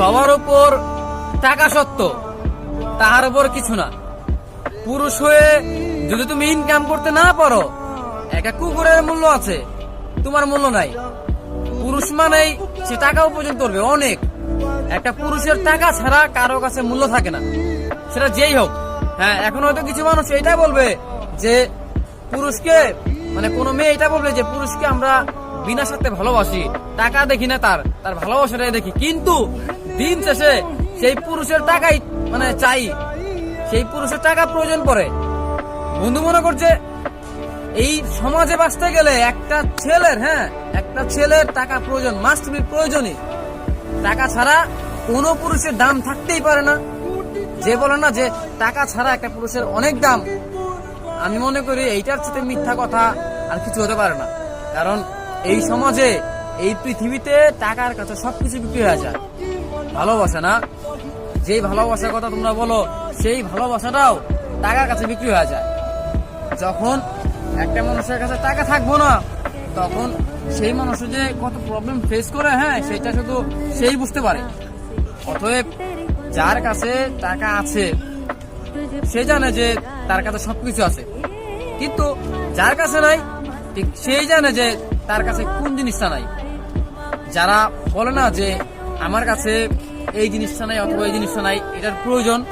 সবার উপর টাকা সত্য তাহার উপর কিছু না। পুরুষ হয়ে যদি তুমি ইনকাম করতে না পারো একটা কুকুরের মূল্য আছে, তোমার মূল্য নাই। পুরুষ মানেই সে টাকা উপার্জন করবে, অনেক। একটা পুরুষের টাকা ছাড়া কারও কাছে মূল্য থাকে না। সেটা যেই হোক হ্যাঁ এখন হয়তো কিছু মানুষ এটাই বলবে যে, পুরুষকে মানে কোনো মেয়ে এটা বলবে যে, পুরুষকে আমরা বিনা সাথে ভালোবাসি, টাকা দেখি না তার তার ভালোবাসাটাই দেখি। কিন্তু দিন শেষে সেই পুরুষের টাকাই মানে চাই। সেই পুরুষের টাকা প্রয়োজন পড়ে। বন্ধু মনে করছে, এই সমাজে বাঁচতে গেলে একটা ছেলের হ্যাঁ একটা ছেলের টাকা প্রয়োজন মাস্ট বি প্রয়োজনই টাকা ছাড়া কোনো পুরুষের দাম থাকতেই পারে না। যে বলে না যে টাকা ছাড়া একটা পুরুষের অনেক দাম। আমি মনে করি এইটার সাথে মিথ্যা কথা আর কিছু হতে পারে না। কারণ এই সমাজে, এই পৃথিবীতে টাকার কাছে সবকিছু বিক্রি হয়ে যায়। ভালোবাসা না? যেই ভালোবাসার কথা তোমরা বলো, সেই ভালোবাসাটাও টাকার কাছে বিক্রি হয়ে যায়। যখন একটা মানুষের কাছে টাকা থাকব না, তখন সেই মানুষ যে কত প্রবলেম ফেস করে হ্যাঁ সেটা শুধু সেই বুঝতে পারে। অতএব যার কাছে টাকা আছে, সে জানে যে তার কাছে সবকিছু আছে। কিন্তু যার কাছে নাই, ঠিক সেই জানে যে তার কাছে কোন জিনিসটা নাই। যারা বলে না যে আমার কাছে এই জিনিসটা নাই অথবা এই জিনিসটা নাই এটার প্রয়োজন।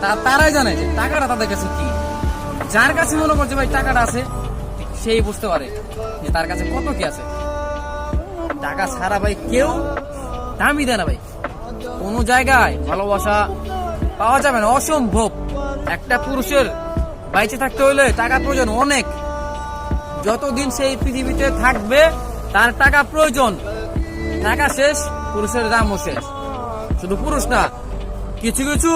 তা- তারাই জানে যে টাকাটা তাদের কাছে কি। যার কাছে মনে করছে ভাই টাকাটা আছে সেই বুঝতে পারে যে তার কাছে কত কি আছে। টাকা ছাড়া ভাই কেউ দামই দেয় না ভাই। কোনো জায়গায় ভালোবাসা পাওয়া যাবে না, অসম্ভব। একটা পুরুষের বাইচে থাকতে হলে টাকা প্রয়োজন অনেক। যতদিন সেই পৃথিবীতে থাকবে, তার টাকা প্রয়োজন। টাকা শেষ, পুরুষের দামও শেষ। শুধু পুরুষ না কিছু কিছু